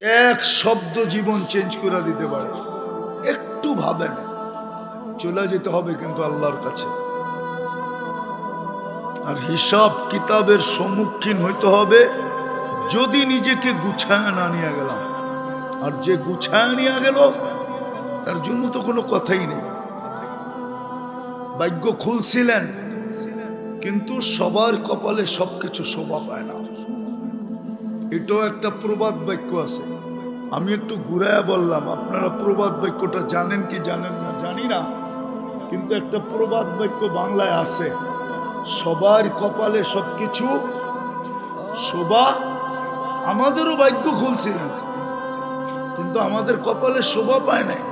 এক শব্দ জীবন চেঞ্জ করে দিতে পারে। একটু ভাবেন। চলে যেতে হবে কিন্তু আল্লাহর কাছে। আর হিসাব কিতাবের সম্মুখীন হইতে হবে। যদি নিজেকে গুছায় না নিয়ে গেলাম। আর যে গুছায় নিয়ে গেল, তার জন্য তো কোনো কথাই নেই। ভাগ্য খুলছিলেন, কিন্তু সবার কপালে সবকিছু শোভা পায় না। এটাও একটা প্রবাদ বাক্য আছে। আমি একটু ঘুরায় বললাম, আপনারা প্রবাদ বাক্যটা জানেন কি জানেন না? জানি না, কিন্তু একটা প্রবাদ বাক্য বাংলায় আছে। সবার কপালে সবকিছু, শোভা আমাদেরও ভাগ্য খুলছিলেন, কিন্তু আমাদের কপালে শোভা পায় নাই।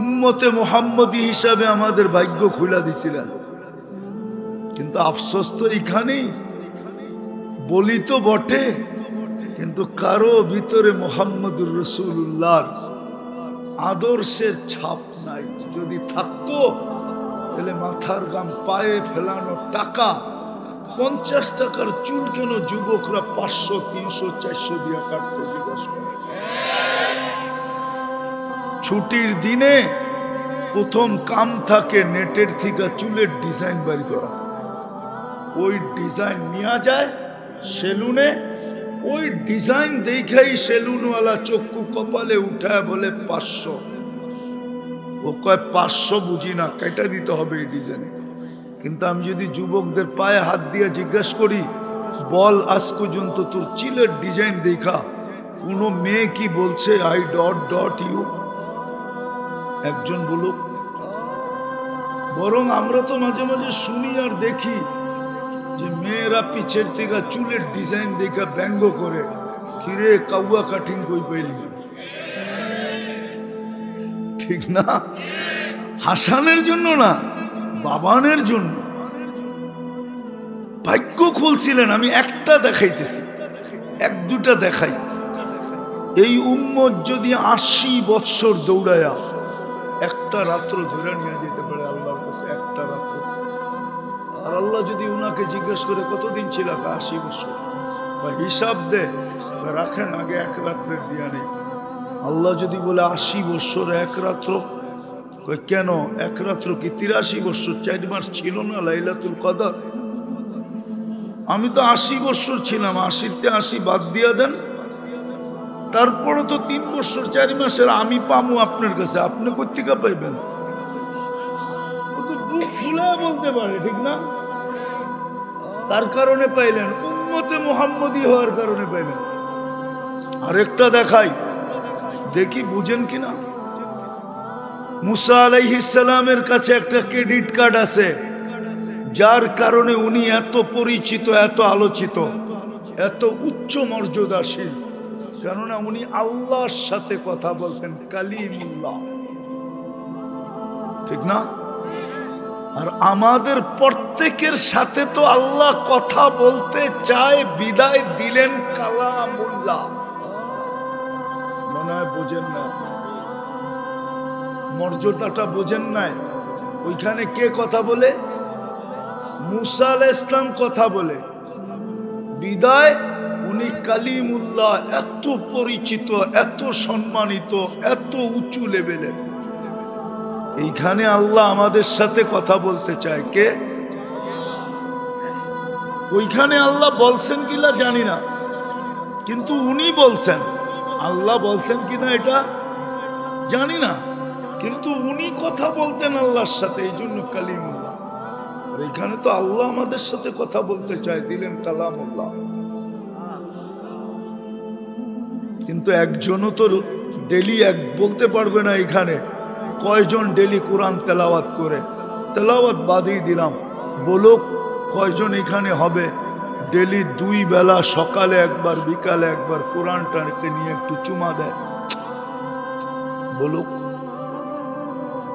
উম্মতে মোহাম্মদী হিসাবে আমাদের ভাগ্য খুলা দিছিলেন। কিন্তু আফসোস তো এইখানেই, বলি তো বটে। কিন্তু কারও ভিতরে মোহাম্মদুর রসুল্লাহ আদর্শের ছাপ নাই। যদি থাকতো, তাহলে মাথার গাম পায়ে ফেলানো টাকা, পঞ্চাশ টাকার চুল কেন যুবকরা পাঁচশো, তিনশো, চারশো দিয়ে কাটতে জিজ্ঞেস ছুটির দিনে প্রথম কাম থাকে নেটের থেকে চুলের ডিজাইন বের করা। ওই ডিজাইন নেওয়া যায় সেলুনে ওই ডিজাইন দেখাই সেলুনওয়ালা চক্ষু কপালে উঠায় বলে, পাঁচশো। ও কয়, পাঁচশো বুঝি না, কেটে দিতে হবে এই ডিজাইনে। কিন্তু আমি যদি যুবকদের পায়ে হাত দিয়ে জিজ্ঞেস করি, বল, আজ পর্যন্ত তোর চিলের ডিজাইন দেখা। কোনো মেয়ে কি বলছে, আই ডট ডট ইউ একজন বলুক, বরং আমরা তো মাঝে মাঝে শুনি আর দেখি। যে মেয়েরা পিছের থেকে চুলের ডিজাইন দেখা ব্যঙ্গ করে, কিরে কাউয়া কাঠিং কই পেলি ঠিক না? হাসানের জন্য না, বাবানের জন্য। ভাগ্য খুলছিলেন, আমি একটা দেখাইতেছি। এক দুটা দেখাই। এই উম্মত যদি আশি বৎসর দৌড়ায়া, একটা রাত্র ধরে নিয়ে যেতে পারে আল্লাহর কাছে, একটা রাত্র। আর আল্লাহ যদি উনাকে জিজ্ঞেস করে, কতদিন ছিল আশি বছর? বা হিসাব দে রাখেন, আগে এক রাত্রের দিয়া আল্লাহ যদি বলে আশি বছর এক রাত্র কেন? এক রাত্র কি তিরাশি বছর? চার মাস ছিল না লাইলাতুল কদর? আমি তো আশি বছর ছিলাম আশিতে আশি বাদ দিয়া দেন। তারপরে তো তিন বছর, চারি মাসের আমি পামু আপনার কাছে, আপনি কোথেকে পাইবেন? ও তো বলতে পারে, ঠিক না? তার কারণে পাইলেন, উম্মতে মোহাম্মদী হওয়ার কারণে পাইলেন। আরেকটা দেখাই, দেখি বুঝেন কিনা? মুসা আলাইহিসালামের কাছে একটা ক্রেডিট কার্ড আছে, যার কারণে উনি এত পরিচিত, এত আলোচিত, এত উচ্চ মর্যাদাশীল। কেননা উনি আল্লাহর সাথে কথা বলতেন, কালিমুল্লাহ। ঠিক না? আর আমাদের প্রত্যেকের সাথে তো আল্লাহ কথা বলতে চায়, বিদায় দিলেন কালামুল্লাহ। মনে হয় বোঝেন না। মর্যাদাটা বোঝেন নাই। ওইখানে কে কথা বলে? মুসা আলাহ ইসলাম কথা বলে। বিদায়, উনি কালিমুল্লাহ, এত পরিচিত, এত সম্মানিত, এত উঁচু লেভেলের এইখানে আল্লাহ আমাদের সাথে কথা বলতে চায়। কে? ওইখানে আল্লাহ বলছেন কিনা জানি না। কিন্তু উনি বলছেন। আল্লাহ বলছেন কিনা এটা জানি না। কিন্তু উনি কথা বলতেন আল্লাহর সাথে এই জন্য আর এখানে তো আল্লাহ আমাদের সাথে কথা বলতে চায়, দিলেন কালামুল্লাহ। কিন্তু একজনও তো ডেলি এক বলতে পারবে না এখানে। কয়জন ডেলি কোরআন তেলাওয়াত করে? তেলাওয়াত বাদই দিলাম। বলুক কয়জন এখানে হবে? ডেলি দুই বেলা সকালে একবার, বিকালে একবার কোরআনটাকে নিয়ে একটু চুমা দেয়। বলুক।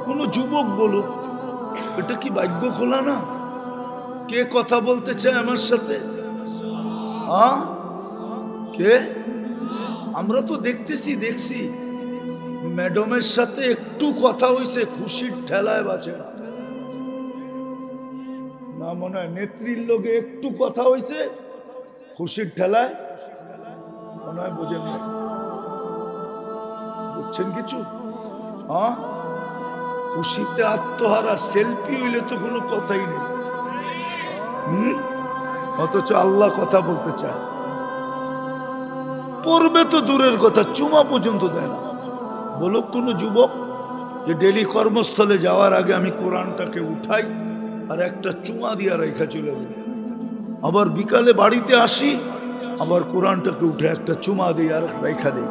কোনো যুবক বলুক, এটা কি ভাগ্য খোলা না? কে কথা বলতে চায় আমার সাথে? কে? আমরা তো দেখতেছি, দেখছি। ম্যাডামের সাথে একটু কথা হইছে, খুশির ঠেলায় বাঁচে না মনে হয় নেত্রীর লোকে একটু কথা হইছে, খুশির ঠেলায়? মনে হয় বোঝেন না বুঝছেন কিছু? হ্যাঁ? খুশিতে আত্মহারা সেলফি হইলে তো কোনো কথাই নেই। অথচ আল্লাহ কথা বলতে চায়। পড়বে তো দূরের কথা, চুমা পর্যন্ত দেয় না। বলো কোনো যুবক যে ডেলি কর্মস্থলে যাওয়ার আগে আমি কোরআনটাকে উঠাই আর একটা চুমা দিয়া রেখা চলে যাই। আবার বিকালে বাড়িতে আসি, আবার কোরআনটাকে উঠে একটা চুমা দিই আর রেখা দিই।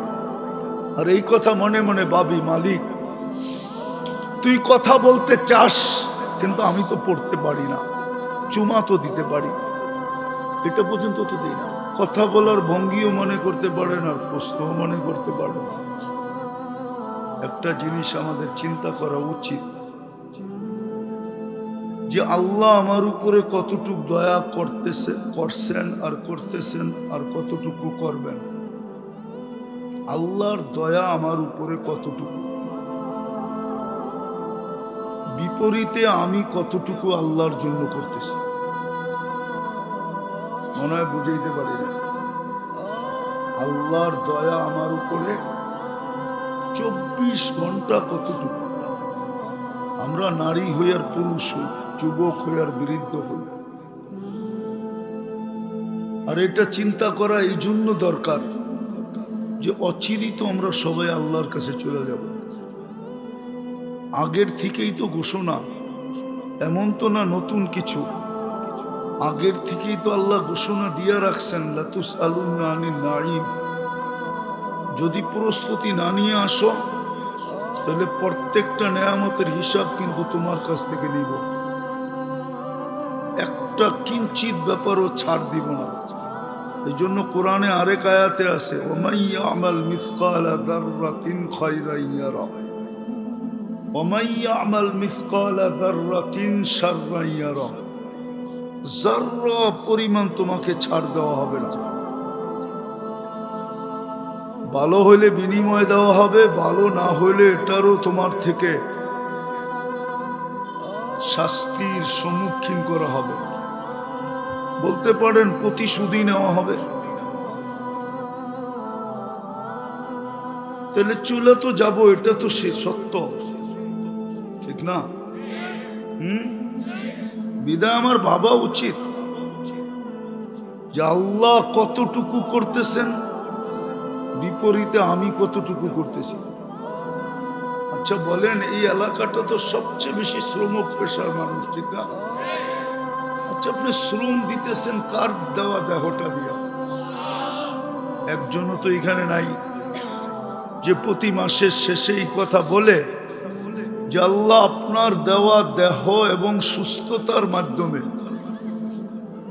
আর এই কথা মনে মনে বাবি মালিক, তুই কথা বলতে চাস, কিন্তু আমি তো পড়তে পারি না। চুমা তো দিতে পারি। এটা পর্যন্ত তো দিই না। কথা বলার ভঙ্গিও মনে করতে পারে না, প্রশ্নও মনে করতে পারেন একটা জিনিস আমাদের চিন্তা করা উচিত। যে আল্লাহ আমার উপরে কতটুকু দয়া করতেছে করছেন আর করতেছেন আর কতটুকু করবেন। আল্লাহর দয়া আমার উপরে কতটুকু? বিপরীতে আমি কতটুকু আল্লাহর জন্য করতেছি? মনে হয় বুঝাইতে পারি না। আল্লাহর দয়া আমার উপরে চব্বিশ ঘণ্টা কতটুকু? আমরা নারী হই আর পুরুষ হই, যুবক হই আর বৃদ্ধ হই। আর এটা চিন্তা করা এই জন্য দরকার যে অচিরিত আমরা সবাই আল্লাহর কাছে চলে যাব। আগের থেকেই তো ঘোষণা, এমন তো না নতুন কিছু। আগের থেকেই তো আল্লাহ ঘোষণা দিয়া রাখছেন লাতুস আলুন্না আনিল নাঈম। যদি প্রস্তুতি না নিয়ে আসো, তাহলে প্রত্যেকটা নেয়ামতের হিসাব কিন্তু তোমার কাছ থেকে নিব। একটা কিঞ্চিত ব্যাপারও ছাড় দিব না। এই জন্য কোরআনে আরেক আয়াতে আছে ওমাইয়া আমাল মিসকালা ওমাইয়া আমাল পরিমাণ তোমাকে ছাড় দেওয়া হবে না। ভালো হইলে বিনিময় দেওয়া হবে, ভালো না হইলে এটারও তোমার থেকে শাস্তির সম্মুখীন করা হবে। বলতে পারেন প্রতিশোধই নেওয়া হবে। তাহলে চলে তো যাব, এটা তো সে সত্য। ঠিক না? হুম? বিদায় আমার ভাবা উচিত যে আল্লাহ কতটুকু করতেছেন বিপরীতে আমি কতটুকু করতেছি? আচ্ছা বলেন, এই এলাকাটা তো সবচেয়ে বেশি শ্রম পেশার মানুষ, ঠিক না? আচ্ছা আপনি শ্রম দিতেছেন কার দেওয়া দেহটা দিয়া? একজনও তো এখানে নাই। যে প্রতি মাসের শেষে এই কথা বলে, যে আল্লাহ আপনার দেওয়া দেহ এবং সুস্থতার মাধ্যমে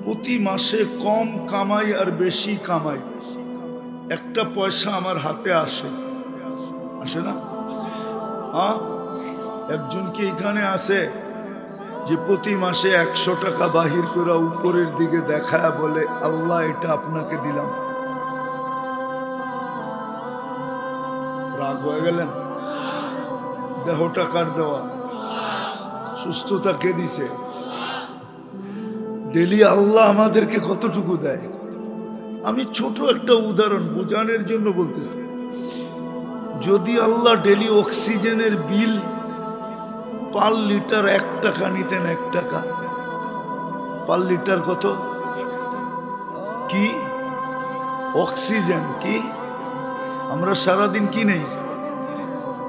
প্রতি মাসে কম কামাই আর বেশি কামাই। একটা পয়সা আমার হাতে আসে। আসে না? হ্যাঁ? একজন কি এখানে আছে যে প্রতি মাসে একশো টাকা বাহির করে উপরের দিকে দেখায় বলে, আল্লাহ, এটা আপনাকে দিলাম। রাগ হয়ে গেলেন? দেহ টাকার দেওয়া? সুস্থতা কে দিছে? ডেলি আল্লাহ আমাদেরকে কতটুকু দেয়? আমি ছোট একটা উদাহরণ বোঝানোর জন্য বলতেছি। যদি আল্লাহ ডেলি অক্সিজেনের বিল পার লিটার এক টাকা নিতেন, এক টাকা, পার লিটার কত? কি? অক্সিজেন কি? আমরা সারাদিন কি নেই?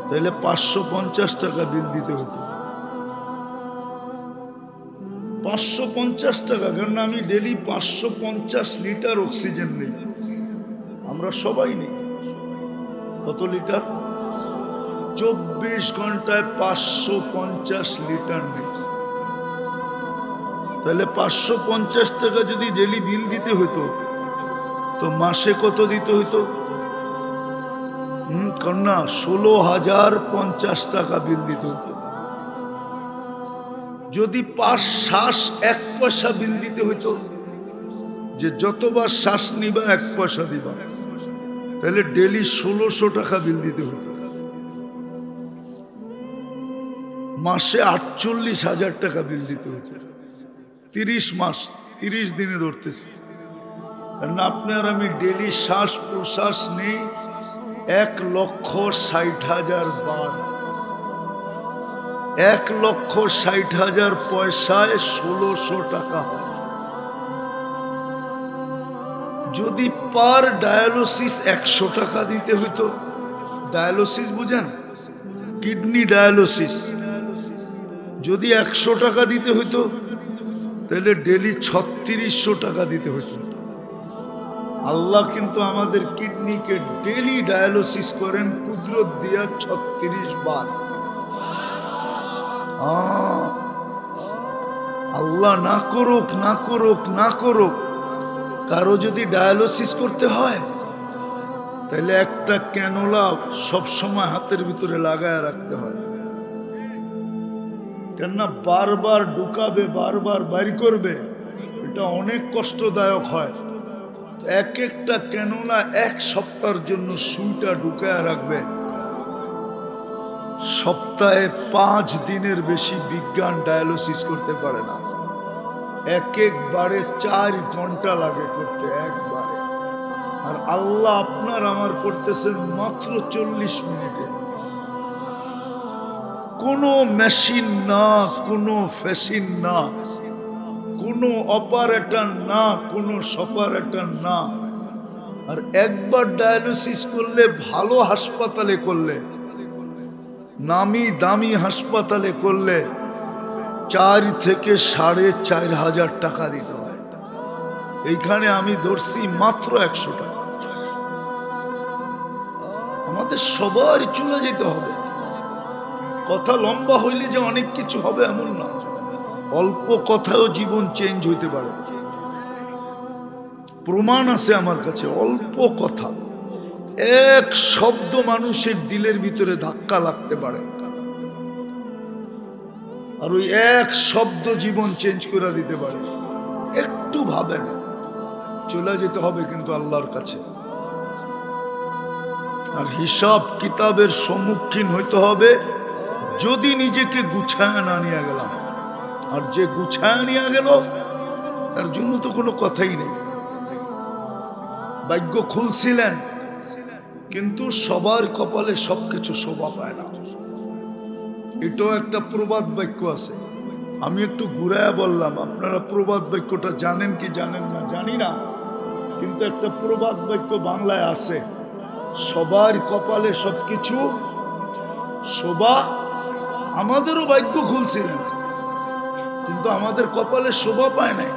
তাহলে পাঁচশো পঞ্চাশ টাকা বিল দিতে হতো। পাঁচশো পঞ্চাশ টাকা কারণ আমি ডেলি পাঁচশো পঞ্চাশ লিটার অক্সিজেন নেই। আমরা সবাই নেই। কত লিটার? চব্বিশ ঘন্টায় পাঁচশো পঞ্চাশ লিটার নেই। তাহলে পাঁচশো পঞ্চাশ টাকা যদি ডেলি বিল দিতে হতো তো মাসে কত দিতে হতো কন্যা ষোলো হাজার পঞ্চাশ টাকা বিল দিতে। যদি পাঁচ শ্বাস, এক পয়সা বিল দিতে হইতো, যে যতবার শ্বাস নিবা, এক পয়সা দিবা, তাহলে ডেলি ষোলোশো টাকা বিল দিতে হতো মাসে আটচল্লিশ হাজার টাকা বিল দিতে হতো তিরিশ মাস, তিরিশ দিনে ধরতেছে। কারণ আপনার আমি ডেলি শ্বাস প্রশ্বাস নেই, এক লক্ষ ষাট হাজার বার। এক লক্ষ ষাট হাজার পয়সায় ষোলোশো টাকা যদি পার ডায়ালিসিস একশো টাকা দিতে হইতো, ডায়ালিসিস বুঝেন? Kidney dialysis. যদি একশো টাকা দিতে হইতো, তাহলে ডেলি ছত্রিশশো টাকা দিতে হইতো। আল্লাহ কিন্তু আমাদের কিডনিকে ডেলি ডায়ালিসিস করেন, কুদরত দিয়া ছত্রিশ বার। আল্লাহ না করুক না করুক না করুক, কারও যদি ডায়ালিসিস করতে হয়, তাহলে একটা ক্যানোলা সবসময় হাতের ভিতরে লাগায় রাখতে হয়। কেননা বারবার ঢুকাবে, বারবার বাইর করবে, এটা অনেক কষ্টদায়ক হয়। এক একটা ক্যানোলা এক সপ্তাহের জন্য সুইটা ঢুকায় রাখবে। সপ্তাহে পাঁচ দিনের বেশি বিজ্ঞান ডায়ালিসিস করতে পারে না। এক একবারে চার ঘণ্টা লাগে করতে, একবারে। আর আল্লাহ আপনার আমার করতেছেন মাত্র চল্লিশ মিনিটে। কোনো মেশিন না, কোনো ফেসিন না, কোনো অপারেটর না, কোনো সপারেটর না। আর একবার ডায়ালিসিস করলে, ভালো হাসপাতালে করলে নামি দামি হাসপাতালে করলে চার থেকে সাড়ে চার হাজার টাকা দিতে হয়। এইখানে আমি ধরছি মাত্র একশো টাকা। আমাদের সবার চলে যেতে হবে। কথা লম্বা হইলে যে অনেক কিছু হবে এমন না। অল্প কথাও জীবন চেঞ্জ হইতে পারে। প্রমাণ আছে আমার কাছে, অল্প কথা। এক শব্দ মানুষের দিলের ভিতরে ধাক্কা লাগতে পারে। আর ওই এক শব্দ জীবন চেঞ্জ করে দিতে পারে। একটু ভাবেন, চলে যেতে হবে কিন্তু আল্লাহর কাছে। আর হিসাব কিতাবের সম্মুখীন হইতে হবে, যদি নিজেকে গুছায় না নিয়ে গেলাম। আর যে গুছায় নিয়ে গেল, তার জন্য তো কোনো কথাই নেই। ভাগ্য খুলছিলেন কিন্তু সবার কপালে সবকিছু শোভা পায় না। এটাও একটা প্রবাদ বাক্য আছে। আমি একটু ঘুরায়া বললাম, আপনারা প্রবাদ বাক্যটা জানেন কি জানেন না? জানি না, কিন্তু একটা প্রবাদ বাক্য বাংলায় আছে। সবার কপালে সবকিছু শোভা, আমাদেরও ভাগ্য খুলছিলেন কিন্তু আমাদের কপালে শোভা পায় নাই।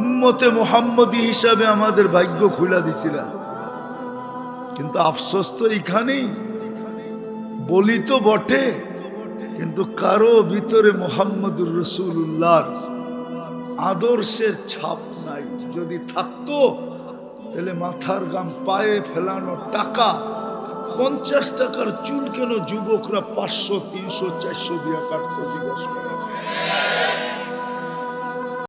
উম্মতে মোহাম্মদী হিসাবে আমাদের ভাগ্য খুলা দিছিলেন। কিন্তু আফসোস তো এইখানেই। বলি তো বটে, কিন্তু কারও ভিতরে মোহাম্মদুর রসুল্লাহর আদর্শের ছাপ নাই। যদি থাকতো, তাহলে মাথার গাম পায়ে ফেলানো টাকা, পঞ্চাশ টাকার চুল কেন যুবকরা পাঁচশো, তিনশো, চারশো দিয়া কাটতো? জিজ্ঞাসা করে